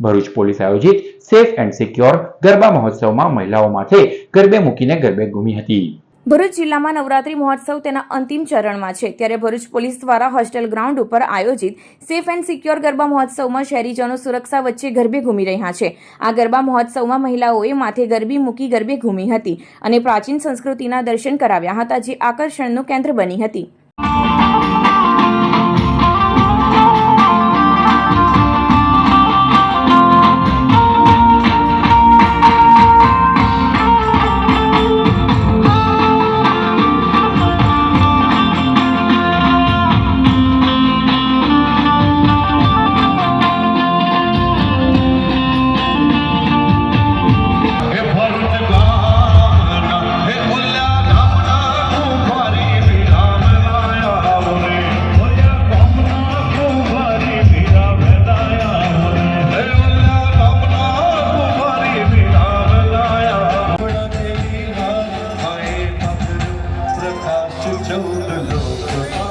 Bharuch police આયોજિત safe and secure garba મહોત્સવમાં મહિલાઓ માથે ગરબે મૂકીને ગરબે ઘૂમી હતી. ભરૂચ જિલ્લામાં નવરાત્રી મહોત્સવ તેના અંતિમ ચરણમાં છે. ત્યારે ભરૂચ પોલીસ દ્વારા હોસ્ટેલ ગ્રાઉન્ડ ઉપર આયોજિત સેફ એન્ડ સિક્યોર ગરબા મહોત્સવમાં શહેરીજનો સુરક્ષા વચ્ચે ગરબે ઘૂમી રહ્યા છે. આ ગરબા મહોત્સવમાં મહિલાઓએ માથે ગરબી મૂકી ગરબે ઘૂમી હતી અને પ્રાચીન સંસ્કૃતિના દર્શન કરાવ્યા હતા જે આકર્ષણનું કેન્દ્ર બની હતી. Lolo, Lolo.